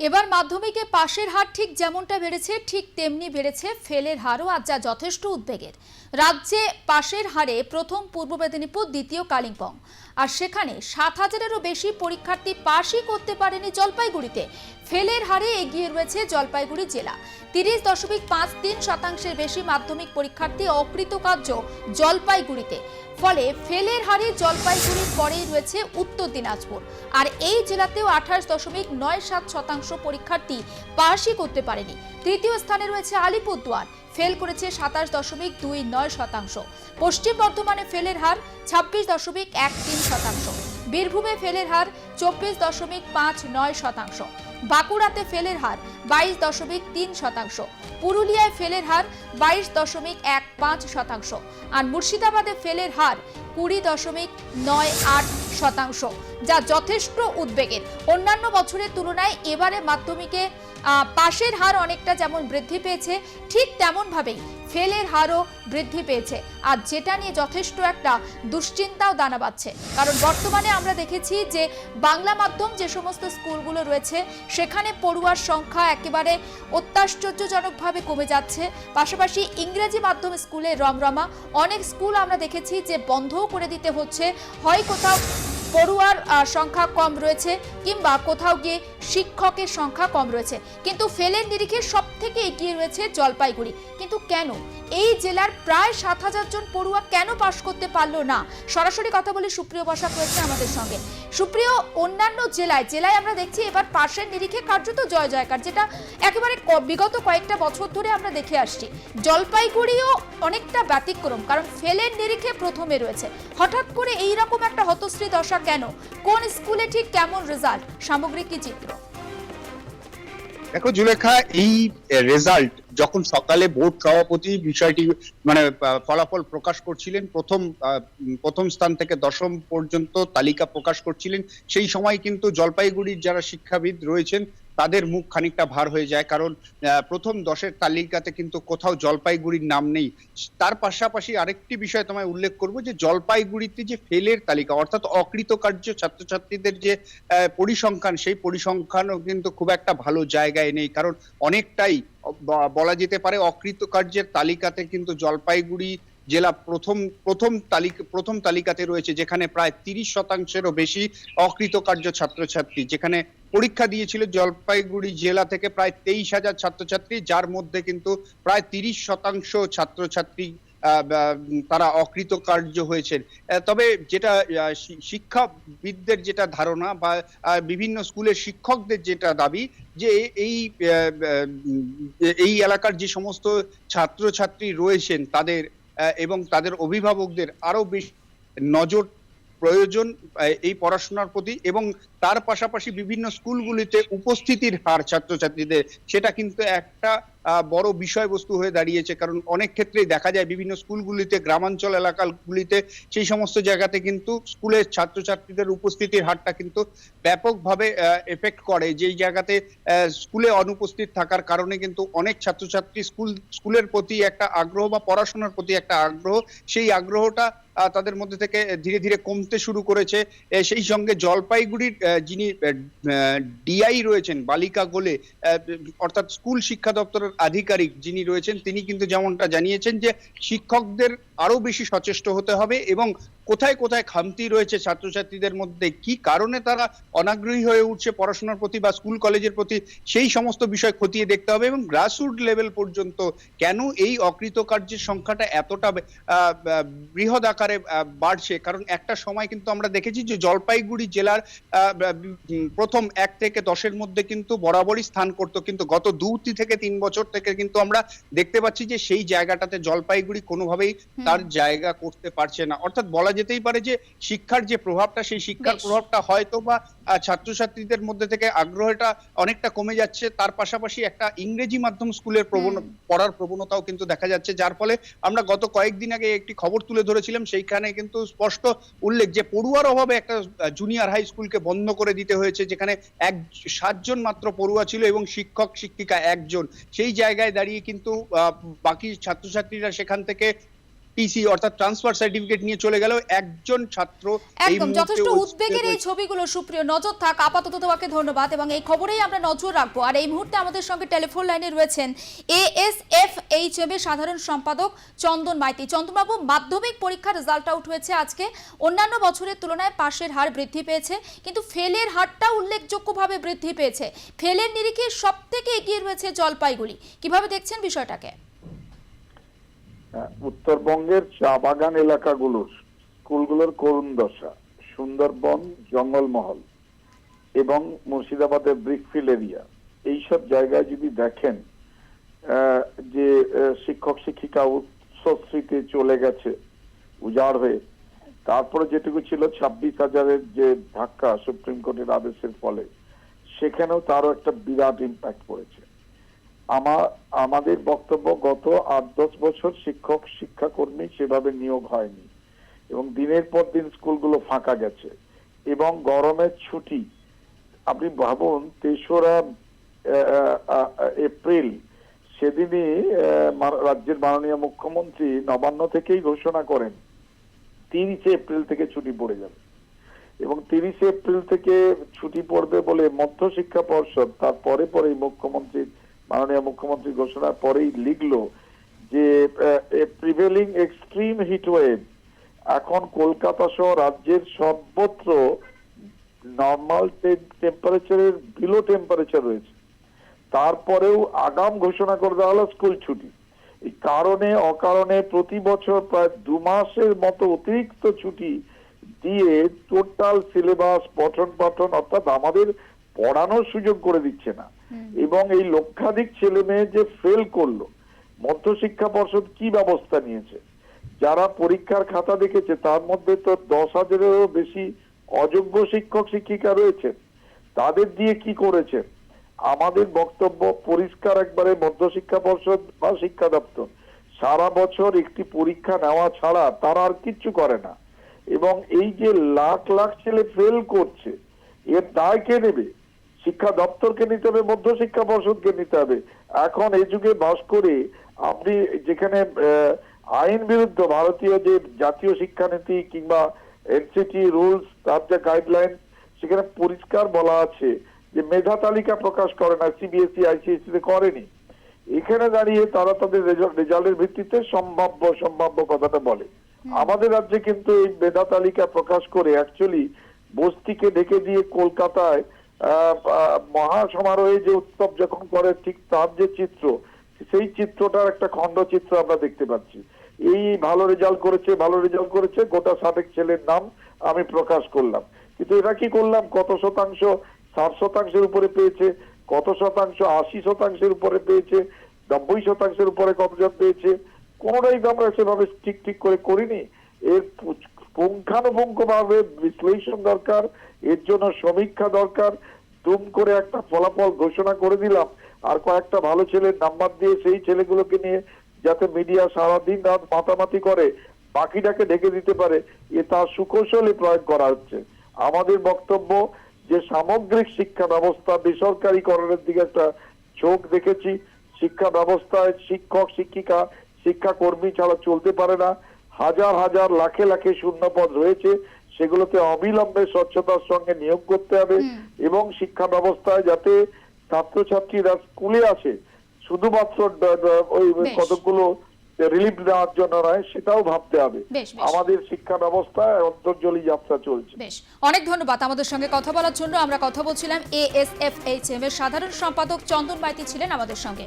এবার মাধ্যমিকে পাশের হার ঠিক যেমনটা বেড়েছে, ঠিক তেমনি বেড়েছে ফেলের হারও আজ যা যথেষ্ট উদ্বেগের। রাজ্যে পাশের হারে প্রথম পূর্ব মেদিনীপুর, দ্বিতীয় কালিম্পং। আর সেখানে সাত হাজারেরও বেশি পরীক্ষার্থী পাশই করতে পারেনি জলপাইগুড়িতে। ফেলের হারে এগিয়ে রয়েছে জলপাইগুড়ি জেলা। তিরিশ দশমিক পাঁচ তিন শতাংশের বেশি মাধ্যমিক পরীক্ষার্থী অকৃতকার্য জলপাইগুড়িতে। ফলে ফেলের হারে জলপাইগুড়ির পরেই রয়েছে উত্তর দিনাজপুর। আর এই জেলাতেও আঠাশ দশমিক নয় সাত শতাংশ পরীক্ষার্থী পাশই করতে পারেনি। তৃতীয় স্থানে রয়েছে আলিপুরদুয়ার। ফেল করেছে সাতাশ দশমিক দুই নয় শতাংশ। পশ্চিম বর্ধমানে ফেলের হার ছাব্বিশ দশমিক এক তিন শতাংশ। বীরভূমে ফেলের হার চব্বিশ দশমিক পাঁচ নয় শতাংশ। বাঁকুড়াতে ফেলের হার বাইশ দশমিক তিন শতাংশ। পুরুলিয়ায় ফেলের হার বাইশ দশমিক এক পাঁচ শতাংশ। আর মুর্শিদাবাদে ফেলের হার কুড়ি দশমিক নয় আট শতাংশ, যা যথেষ্ট উদ্বেগের। অন্যান্য বছরের তুলনায় এবারে মাধ্যমিকে পাশের হার অনেকটা যেমন বৃদ্ধি পেয়েছে, ঠিক তেমনভাবেই ফেলের হারও বৃদ্ধি পেয়েছে। আর যেটা নিয়ে যথেষ্ট একটা দুশ্চিন্তাও দানা বাচ্ছে কারণ বর্তমানে আমরা দেখেছি যে বাংলা মাধ্যম যে সমস্ত স্কুলগুলো রয়েছে, সেখানে পড়ুয়ার সংখ্যা একেবারে অত্যাশ্চর্যজনকভাবে কমে যাচ্ছে। পাশাপাশি ইংরেজি মাধ্যম স্কুলে রমরমা, অনেক স্কুল আমরা দেখেছি যে বন্ধও করে দিতে হচ্ছে। হয় কোথাও পড়ুয়ার সংখ্যা কম রয়েছে কিংবা কোথাও গিয়ে শিক্ষকের সংখ্যা কম রয়েছে। কিন্তু ফেলের নিরিখে সব থেকে এগিয়ে রয়েছে জলপাইগুড়ি। কিন্তু কেন? এই জেলার প্রায় সাত হাজার জন পড়ুয়া কেন পাশ করতে পারল না? সরাসরি কথা বলে সুপ্রিয় বসাক রয়েছে আমাদের সঙ্গে। সুপ্রিয়, অন্যান্য জেলায় জেলায় আমরা দেখছি এবার পাশের নিরিখে কার্যত জয় জয়কার, যেটা একেবারে বিগত কয়েকটা বছর ধরে আমরা দেখে আসছি। জলপাইগুড়িও অনেকটা ব্যতিক্রম, কারণ ফেলের নিরিখে প্রথমে রয়েছে। হঠাৎ করে এই রকম একটা হতশ্রী দশা কেন? কোন স্কুলে ঠিক কেমন রেজাল্ট সামগ্রিক কি চিত্র? দেখো জুলেখা, এই রেজাল্ট যখন সকালে বোর্ড সভাপতি বিষয়টি মানে ফলাফল প্রকাশ করছিলেন, প্রথম প্রথম স্থান থেকে দশম পর্যন্ত তালিকা প্রকাশ করছিলেন, সেই সময় কিন্তু জলপাইগুড়ির যারা শিক্ষাবিদ রয়েছেন তাদের মুখ খানিকটা ভার হয়ে যায়। কারণ প্রথম দশের তালিকাতে কিন্তু কোথাও জলপাইগুড়ির নাম নেই। তার পাশাপাশি আরেকটি বিষয় তোমায় উল্লেখ করব যে, জলপাইগুড়িতে যে ফেলের তালিকা, অর্থাৎ অকৃতকার্য ছাত্রছাত্রীদের যে পরিসংখ্যান, সেই পরিসংখ্যানও কিন্তু খুব একটা ভালো জায়গায় নেই। কারণ অনেকটাই বলা যেতে পারে অকৃতকার্যের তালিকাতে কিন্তু জলপাইগুড়ি জেলা প্রথম প্রথম তালিকা, প্রথম তালিকাতে রয়েছে, যেখানে প্রায় তিরিশ শতাংশেরও বেশি অকৃতকার্য ছাত্রছাত্রী, যেখানে পরীক্ষা দিয়েছিল জলপাইগুড়ি জেলা থেকে প্রায় তেইশ হাজার ছাত্রছাত্রী, যার মধ্যে কিন্তু প্রায় তিরিশ শতাংশ ছাত্রছাত্রী তারা অকৃতকার্য হয়েছেন। তবে যেটা শিক্ষাবিদদের যেটা ধারণা বা বিভিন্ন স্কুলের শিক্ষকদের যেটা দাবি, যে এই এই এলাকার যে সমস্ত ছাত্রছাত্রী রয়েছেন তাদের এবং তাদের অভিভাবকদের আরও বেশি নজর প্রয়োজন এই পড়াশোনার প্রতি এবং তার পাশাপাশি বিভিন্ন স্কুলগুলিতে উপস্থিতির হার ছাত্রছাত্রীদের, সেটা কিন্তু একটা বড় বিষয়বস্তু হয়ে দাঁড়িয়েছে। কারণ অনেক ক্ষেত্রেই দেখা যায় বিভিন্ন স্কুলগুলিতে, গ্রামাঞ্চল এলাকাগুলিতে সেই সমস্ত জায়গাতে কিন্তু স্কুলের ছাত্রছাত্রীদের উপস্থিতির হারটা কিন্তু ব্যাপকভাবে এফেক্ট করে। যেই জায়গাতে স্কুলে অনুপস্থিত থাকার কারণে কিন্তু অনেক ছাত্রছাত্রী স্কুল, স্কুলের প্রতি একটা আগ্রহ বা পড়াশোনার প্রতি একটা আগ্রহ, সেই আগ্রহটা তাদের মধ্যে থেকে ধীরে ধীরে কমতে শুরু করেছে। সেই সঙ্গে জলপাইগুড়ির যিনি ডিআই রয়েছেন, বালিকা গোলে অর্থাৎ স্কুল শিক্ষা দপ্তরের আধিকারিক যিনি রয়েছেন, তিনি কিন্তু যেমনটা জানিয়েছেন যে শিক্ষকদের আরও বেশি সচেষ্ট হতে হবে এবং কোথায় কোথায় খামতি রয়েছে ছাত্রছাত্রীদের মধ্যে, কি কারণে তারা অনাগ্রহী হয়ে উঠছে পড়াশোনার প্রতি বা স্কুল, কলেজের প্রতি, সেই সমস্ত বিষয় খতিয়ে দেখতে হবে এবং গ্রাসরুট লেভেল পর্যন্ত কেন এই অকৃতকার্যের সংখ্যাটা এতটা বৃহৎ আকারে বাড়ছে? কারণ একটা সময় কিন্তু আমরা দেখেছি যে জলপাইগুড়ি জেলার প্রথম এক থেকে দশের মধ্যে কিন্তু বরাবরই স্থান করতো। কিন্তু গত দু থেকে তিন বছর থেকে কিন্তু আমরা দেখতে পাচ্ছি যে সেই জায়গাটাতে জলপাইগুড়ি কোনোভাবেই তার জায়গা করতে পারছে না। অর্থাৎ বলা যেতেই পারে যে শিক্ষার যে প্রভাবটা সেই শিক্ষার প্রভাবটা হয়তো বা ছাত্রছাত্রীদের মধ্যে থেকে আগ্রহটা অনেকটা কমে যাচ্ছে। তার পাশাপাশি একটা ইংরেজি মাধ্যম স্কুলের প্রবণ পড়ার প্রবণতাও কিন্তু দেখা যাচ্ছে যার ফলে আমরা গত কয়েকদিন আগে একটি খবর তুলে ধরেছিলাম সেইখানে কিন্তু স্পষ্ট উল্লেখ যে পড়ুয়ার অভাবে একটা জুনিয়র হাই স্কুলকে বন্ধ করে দিতে হয়েছে যেখানে এক সাতজন মাত্র পড়ুয়া ছিল এবং শিক্ষক শিক্ষিকা একজন। সেই জায়গায় দাঁড়িয়ে কিন্তু বাকি ছাত্রছাত্রীরা সেখান থেকে টিসি অর্থাৎ ট্রান্সফার সার্টিফিকেট নিয়ে চলে গেল একজন ছাত্র একদম যথেষ্ট উদ্বেগের এই ছবিগুলো সুপ্রিয়। নজর থাক আপাতত তোমাকে ধন্যবাদ। এবং এই খবরেই আমরা নজর রাখব। আর এই মুহূর্তে আমাদের সঙ্গে টেলিফোন লাইনে রয়েছেন এএসএফ এইচএম এর সাধারণ সম্পাদক চন্দন মাইতি। চন্দনবাবু মাধ্যমিক পরীক্ষার রেজাল্ট আউট হয়েছে আজকে। অন্যান্য বছরের তুলনায় পাশের হার বৃদ্ধি পেয়েছে কিন্তু ফেলের হারটা উল্লেখযোগ্যভাবে বৃদ্ধি পেয়েছে। ফেলের নিরিখে সব থেকে এগিয়ে রয়েছে জলপাইগুড়ি। কীভাবে দেখছেন বিষয়টাকে? উত্তরবঙ্গের চা বাগান এলাকাগুলোর স্কুলগুলোর করুণ দশা, সুন্দরবন, জঙ্গলমহল এবং মুর্শিদাবাদের ব্রিকফিল এরিয়া। এইসব জায়গায় যদি দেখেন যে শিক্ষক, শিক্ষিকা উচ্চশ্রীতে চলে গেছে, উজাড় হয়ে, তারপরে যেটুকু ছিল ছাব্বিশ হাজারের যে ধাক্কা সুপ্রিম কোর্টের আদেশের ফলে, সেখানেও তারও একটা বিরাট ইম্প্যাক্ট পড়েছে। আমার আমাদের বক্তব্য গত আট দশ বছর শিক্ষক, শিক্ষাকর্মী সেভাবে নিয়োগ হয়নি এবং দিনের পর দিন স্কুলগুলো ফাঁকা গেছে এবং গরমের ছুটি। আপনি ভাবুন, তেসরা এপ্রিল সেদিনই রাজ্যের মাননীয় মুখ্যমন্ত্রী নবান্ন থেকেই ঘোষণা করেন, তিরিশে এপ্রিল থেকে ছুটি পড়ে যাবে। এবং তিরিশে এপ্রিল থেকে ছুটি পড়বে বলে মধ্য শিক্ষা পর্ষদ তারপরে পরেই মুখ্যমন্ত্রীর মাননীয় মুখ্যমন্ত্রী ঘোষণার পরেই লিখলো যে প্রিভেলিং এক্সট্রিম হিট ওয়েভ এখন কলকাতা সহ রাজ্যের সর্বত্র নর্মাল টেম্পারেচারের বিলো টেম্পারেচার রয়েছে। তারপরেও আগাম ঘোষণা করে দেওয়া হলো স্কুল ছুটি। এই কারণে, অকারণে প্রতি বছর প্রায় দু মাসের মতো অতিরিক্ত ছুটি দিয়ে টোটাল সিলেবাস পঠন পাঠন অর্থাৎ আমাদের পড়ানোর সুযোগ করে দিচ্ছে না। এবং এই লক্ষাধিক ছেলে মেয়ে যে ফেল করল মধ্যশিক্ষা পর্ষদ কি ব্যবস্থা নিয়েছে? যারা পরীক্ষার খাতা দেখেছে তার মধ্যে তো দশ হাজারেরও বেশি অযোগ্য শিক্ষক শিক্ষিকা রয়েছে। তাদের দিয়ে কি করেছে? আমাদের বক্তব্য পরিষ্কার একবারে মধ্যশিক্ষা পর্ষদ বা শিক্ষা দপ্তর। সারা বছর একটি পরীক্ষা নেওয়া ছাড়া তারা আর কিচ্ছু করে না। এবং এই যে লাখ লাখ ছেলে ফেল করছে এর দায় কে নেবে? শিক্ষা দপ্তরকে নিতে হবে মধ্য মধ্যশিক্ষা পর্ষদকে নিতে হবে। এখন এই যুগে বাস করে আপনি যেখানে আইন বিরুদ্ধ ভারতীয় যে জাতীয় শিক্ষানীতি কিংবা এনসিটি রুলস তার যে গাইডলাইন সেখানে পরিষ্কার বলা আছে যে মেধা তালিকা প্রকাশ করে না সিবিএসই আইসিএসসি তে করেনি। এখানে দাঁড়িয়ে তারা তাদের রেজাল্টের ভিত্তিতে সম্ভাব্য সম্ভাব্য কথাটা বলে। আমাদের রাজ্যে কিন্তু এই মেধা তালিকা প্রকাশ করে অ্যাকচুয়ালি বস্তিকে ঢেকে দিয়ে কলকাতায় আহ, আহ, মহা সমারোহে যে উৎসব যখন করে ঠিক তার যে চিত্র সেই চিত্রটার একটা খণ্ড চিত্র আমরা দেখতে পাচ্ছি। এই ভালো রেজাল্ট করেছে ভালো রেজাল্ট করেছে গোটা সাবেক ছেলের নাম আমি প্রকাশ করলাম। কিন্তু এরা কি করলাম? কত শতাংশ? ষাট শতাংশের উপরে পেয়েছে। কত শতাংশ? আশি শতাংশের উপরে পেয়েছে। নব্বই শতাংশের উপরে কতজন পেয়েছে? কোনোটাই তো আমরা সেভাবে ঠিক ঠিক করে করিনি। এর পু- পুঙ্খানুপুঙ্খ ভাবে বিশ্লেষণ দরকার। এর জন্য সমীক্ষা দরকার। দুম করে একটা ফলাফল ঘোষণা করে দিলাম। আর কয়েকটা ভালো ছেলের নাম্বার দিয়ে সেই ছেলেগুলোকে নিয়ে যাতে মিডিয়া সারাদিন রাত মাতামাতি করে, বাকিটাকে ঢেকে দিতে পারে, এ তার সুকৌশলে প্রয়োগ করা হচ্ছে। আমাদের বক্তব্য যে সামগ্রিক শিক্ষা ব্যবস্থা বেসরকারীকরণের দিকে একটা চোখ দেখেছি। শিক্ষা ব্যবস্থায় শিক্ষক, শিক্ষিকা, শিক্ষাকর্মী ছাড়া চলতে পারে না। হাজার হাজার, লাখে লাখে শূন্যপদ রয়েছে। সেগুলোতে অবিলম্বে স্বচ্ছতার সঙ্গে নিয়োগ করতে হবে এবং শিক্ষা ব্যবস্থায় যাতে ছাত্রছাত্রীরা স্কুলে আসে শুধুমাত্র ওই বেশ। কতগুলো রিলিফ দেওয়ার জন্য নয় সেটাও ভাবতে হবে। আমাদের শিক্ষা ব্যবস্থায় অন্তর্জলী যাত্রা চলছে। বেশ। অনেক ধন্যবাদ আমাদের সঙ্গে কথা বলার জন্য। আমরা কথা বলছিলাম এএসএফ এইচএম এর সাধারণ সম্পাদক চন্দন মাইতি ছিলেন আমাদের সঙ্গে।